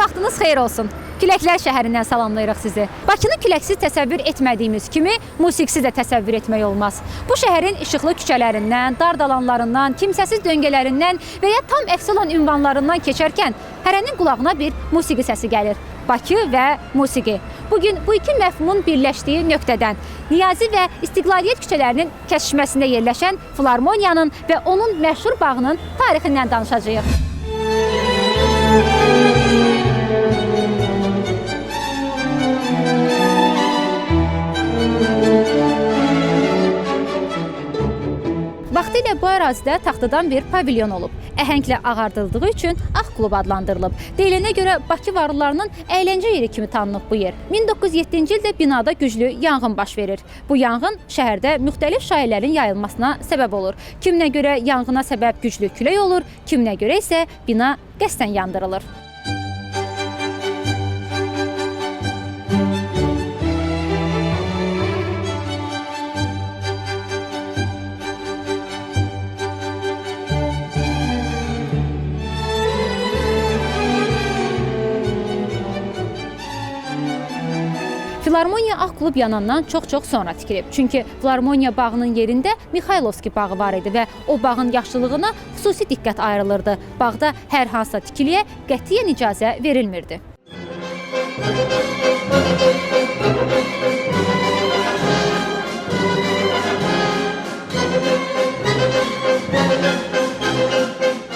Sabahınız xeyir olsun. Küləklər şəhərindən salamlayırıq sizi. Bakını küləksiz təsəvvür etmədiyimiz kimi musiqisiz də təsəvvür etmək olmaz. Bu şəhərin işıqlı küçələrindən, dar dalanlarından, kimsəsiz döngələrindən və ya tam əks ünvanlarından keçərkən hərənin qulağına bir musiqi səsi gəlir. Bakı və musiqi. Bu gün bu iki məfhumun birləşdiyi nöqtədən Niyazi və İstiqlaliyyət küçələrinin kəsişməsində yerləşən Filarmoniyanın və onun məşhur bağının tarixindən danışacağıq. Vaxtilə bu ərazidə taxtadan bir pavilyon olub. Əhənglə ağardıldığı üçün Ağ klub adlandırılıb. Deyilənə görə Bakı varlılarının əyləncə yeri kimi tanınıb bu yer. 1907-ci ildə binada güclü yanğın baş verir. Bu yanğın şəhərdə müxtəlif şayiələrin yayılmasına səbəb olur. Kiminə görə yanğına səbəb güclü külək olur, kiminə görə isə bina qəsdən yandırılır. Filarmoniya Ağ klub yanandan çox-çox sonra tikilib. Çünki Filarmoniya bağının yerində Mixaylovski bağı var idi və o bağın yaşlılığına xüsusi diqqət ayrılırdı. Bağda hər hansısa tikiliyə qətiyyən icazə verilmirdi.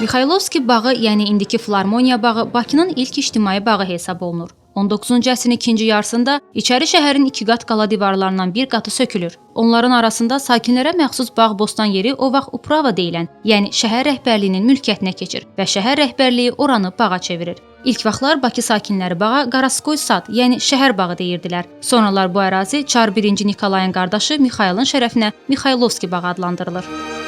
Mixaylovski bağı, yəni indiki Filarmoniya bağı Bakının ilk ictimai bağı hesab olunur. 19-cu əsrin ikinci yarısında içəri şəhərin iki qat qala divarlarından bir qatı sökülür. Onların arasında sakinlərə məxsus bağ-bostan yeri o vaxt Uprava deyilən, yəni şəhər rəhbərliyinin mülkiyyətinə keçir və şəhər rəhbərliyi oranı bağa çevirir. İlk vaxtlar Bakı sakinləri bağa Qaraskoy sad, yəni şəhər bağı deyirdilər. Sonralar bu ərazi Çar 1-ci Nikolayın qardaşı Mixailin şərəfinə Mixaylovski bağı adlandırılır.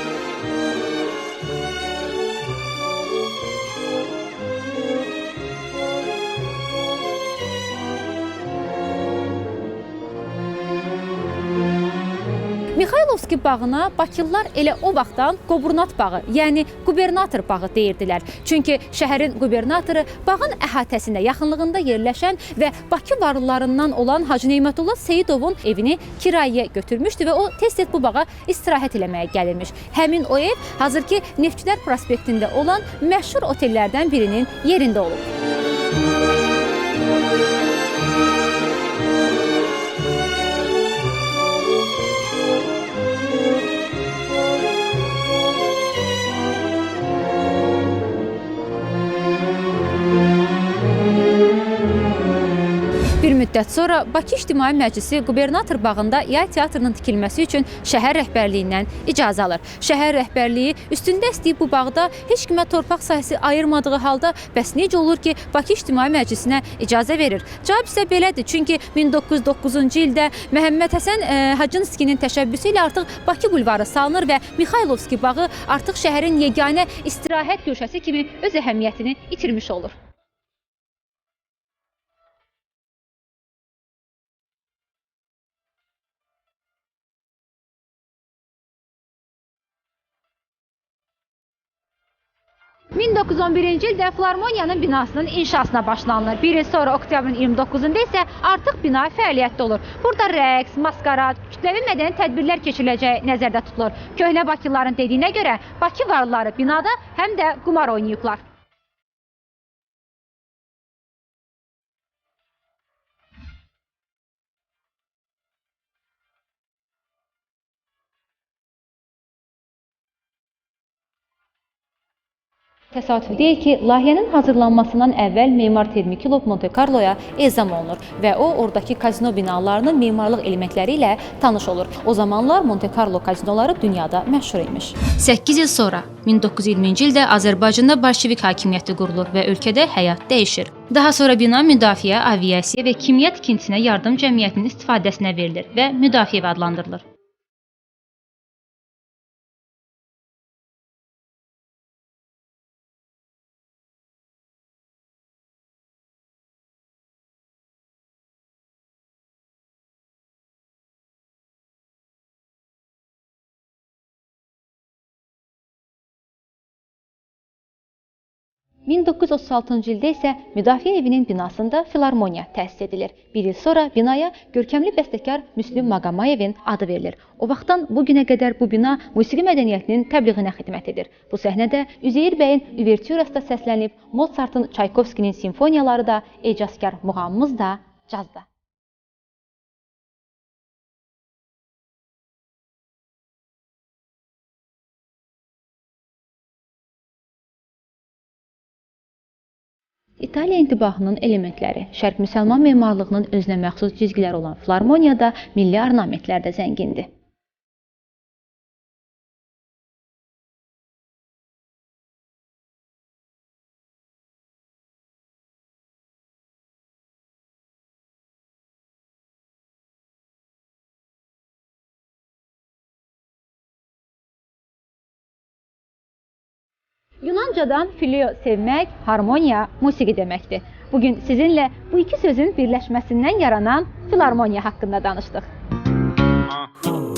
Mixaylovski bağına Bakılılar elə o vaxtdan Qoburnat bağı, yəni qubernator bağı deyirdilər. Çünki şəhərin qubernatoru bağın əhatəsində, yaxınlığında yerləşən və Bakı varlılarından olan Hacı Neymətullah Seyidovun evini kirayəyə götürmüşdü və o tez-tez bu bağa istirahət eləməyə gəlirmiş. Həmin o ev hazırki Neftçilər prospektində olan məşhur otellərdən birinin yerində olub. Müddət sonra Bakı İctimai Məclisi qubernator bağında yay teatrının tikilməsi üçün şəhər rəhbərliyindən icazə alır. Şəhər rəhbərliyi üstündə istəyib bu bağda heç kimə torpaq sahəsi ayırmadığı halda bəs necə olur ki, Bakı İctimai Məclisinə icazə verir? Cavab isə belədir. Çünki 1909-cu ildə Məhəmməd Həsən e, Hacınskinin təşəbbüsü ilə artıq Bakı bulvarı salınır və Mixaylovski bağı artıq şəhərin yeganə istirahət güşəsi kimi öz əhəmiyyətini itirmiş olur. ...1911-ci ildə Filarmoniyanın binasının inşasına başlanılır. Bir il sonra oktyabrın 29-da isə artıq bina fəaliyyətdə olur. Burada rəqs, maskarad, kütləvi mədəni tədbirlər keçiriləcəyi nəzərdə tutulur. Köhnə Bakılıların dediyinə görə Bakı varlıları binada həm də qumar oynayıblar. Təsadüf deyil ki, layihənin hazırlanmasından əvvəl memar Termikilov Monte Carloya ezam olunur və o oradakı kazino binalarının memarlıq elementləri ilə tanış olur. O zamanlar Monte Carlo kazinoları dünyada məşhur imiş. 8 il sonra 1920-ci ildə Azərbaycanda bolşevik hakimiyyəti qurulur və ölkədə həyat dəyişir. Daha sonra bina müdafiə, aviasiya və kimya tikintisinə yardım cəmiyyətinin istifadəsinə verilir və müdafiə adlandırılır. 1936-cı ildə isə Müdafiə evinin binasında filarmoniya təsis edilir. Bir il sonra binaya görkəmli bəstəkar Müslüm Maqamayevin adı verilir. O vaxtdan bu günə qədər bu bina musiqi mədəniyyətinin təbliğinə xidmət edir. Bu səhnədə Üzeyir bəyin uvertürası da səslənib, Mozartın, Çaykovskinin simfoniyaları da, ecazkar muğamımız da cazda. İtaliya intibahının elementləri, Şərq müsəlman memarlığının özünə məxsus cizgilər olan filarmoniyada milli ornamentlər də zəngindir. Yunancadan filio sevmək, harmoniya musiqi deməkdir. Bu gün sizinlə bu iki sözün birləşməsindən yaranan filarmoniya haqqında danışdıq. Fuck